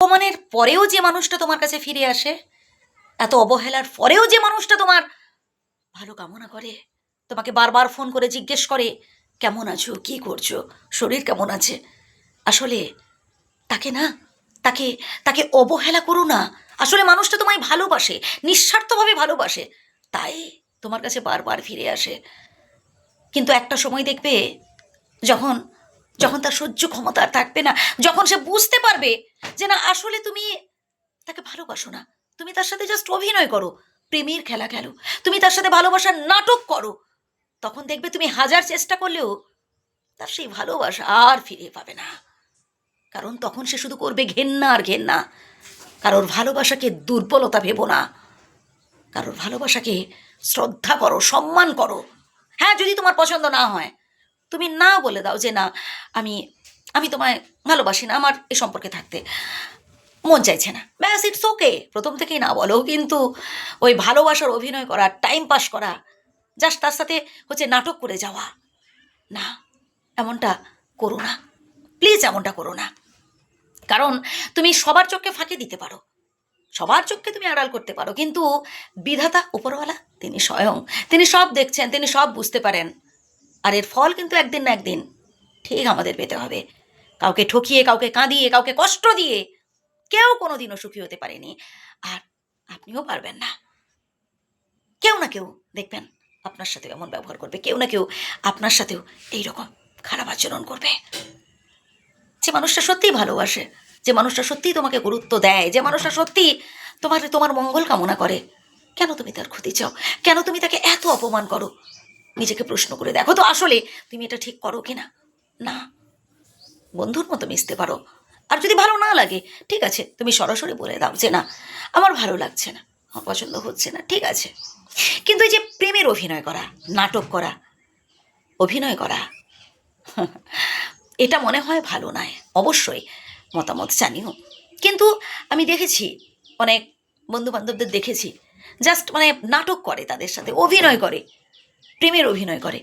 অপমানের পরেও যে মানুষটা তোমার কাছে ফিরে আসে, এত অবহেলার পরেও যে মানুষটা তোমার ভালো কামনা করে, তোমাকে বারবার ফোন করে জিজ্ঞেস করে, কেমন আছো? কি করছ? শরীর কেমন আছে? আসলে তাকে না, তাকে তাকে অবহেলা করো না। আসলে মানুষটা তোমায় ভালোবাসে, নিঃস্বার্থভাবে ভালোবাসে, তাই তোমার কাছে বারবার ফিরে আসে। কিন্তু একটা সময় দেখবে, যখন যখন তার সহ্য ক্ষমতা থাকবে না, যখন সে বুঝতে পারবে যে না, আসলে তুমি তাকে ভালোবাসো না, তুমি তার সাথে জাস্ট অভিনয় করো, প্রেমের খেলা খেলো, তুমি তার সাথে ভালোবাসার নাটক করো, তখন দেখবে তুমি হাজার চেষ্টা করলেও তার সেই ভালোবাসা আর ফিরে পাবে না। কারণ তখন সে শুধু করবে ঘেন্না আর ঘেন্না। কারোর ভালোবাসাকে দুর্বলতা ভেবো না। কারোর ভালোবাসাকে শ্রদ্ধা করো, সম্মান করো। হ্যাঁ যদি তোমার পছন্দ না হয়। তুমি না বলে দাও যে না, আমি আমি তোমায় ভালোবাসি না আমার এ সম্পর্কে থাকতে। মন চাইছে না। ব্যাস ইটস ওকে প্রথম থেকেই না বলো, কিন্তু ওই ভালোবাসার অভিনয় করা টাইম পাস করা জাস্ট তার সাথে হচ্ছে নাটক করে যাওয়া, না, এমনটা করো না। প্লিজ এমনটা করো না। কারণ তুমি সবার চোখকে ফাঁকি দিতে পারো। সবার চোখকে তুমি আড়াল করতে পারো, কিন্তু বিধাতা, উপরওয়ালা, তিনি স্বয়ং, তিনি সব দেখছেন, তিনি সব বুঝতে পারেন। আর এর ফল কিন্তু একদিন না একদিন ঠিক আমাদের পেতে হবে। কাউকে ঠকিয়ে, কাউকে কাঁদিয়ে, কাউকে কষ্ট দিয়ে কেউ কোনোদিনও সুখী হতে পারেনি। আর আপনিও পারবেন না। কেউ না কেউ দেখবেন আপনার সাথে এমন ব্যবহার করবে। কেউ না কেউ আপনার সাথেও এইরকম খারাপ আচরণ করবে। যে মানুষটা সত্যিই ভালোবাসে, যে মানুষটা সত্যিই তোমাকে গুরুত্ব দেয়, যে মানুষটা সত্যি তোমার তোমার মঙ্গল কামনা করে। কেন তুমি তার ক্ষতি চাও? কেন তুমি তাকে এত অপমান করো? নিজেকে প্রশ্ন করে দেখো তো আসলে তুমি এটা ঠিক করো কি না। না বন্ধুর মতো মিশতে পারো। আর যদি ভালো না লাগে, ঠিক আছে, তুমি সরাসরি বলে দাও যে না, আমার ভালো লাগছে না, আমার পছন্দ হচ্ছে না, ঠিক আছে। কিন্তু এই যে প্রেমের অভিনয় করা, নাটক করা, অভিনয় করা, এটা মনে হয় ভালো নয়। অবশ্যই মতামত জানিও। কিন্তু আমি দেখেছি, অনেক বন্ধু বান্ধবদের দেখেছি, জাস্ট মানে নাটক করে তাদের সাথে, অভিনয় করে। প্রেমের অভিনয় করে।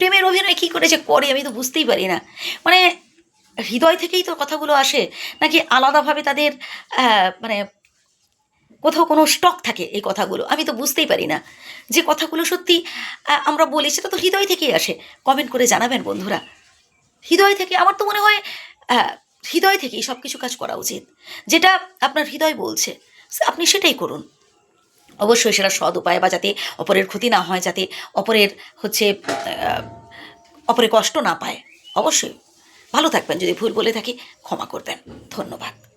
প্রেমের অভিনয় কী করে যে করে আমি তো বুঝতেই পারি না। মানে হৃদয় থেকেই তো কথাগুলো আসে, নাকি আলাদাভাবে তাদের মানে কোথাও কোনো স্টক থাকে এই কথাগুলো? আমি তো বুঝতেই পারি না যে কথাগুলো সত্যি আমরা বলি সেটা তো হৃদয় থেকেই আসে। কমেন্ট করে জানাবেন বন্ধুরা। হৃদয় থেকে, আমার তো মনে হয় হৃদয় থেকেই সব কিছু কাজ করা উচিত। যেটা আপনার হৃদয় বলছে, আপনি সেটাই করুন। অবশ্যই সেটা সদ উপায় বা যাতে অপরের ক্ষতি না হয়, যাতে অপরের হচ্ছে অপরে কষ্ট না পায়। অবশ্যই। ভালো থাকবেন। যদি ভুল বলে থাকি ক্ষমা করবেন। ধন্যবাদ।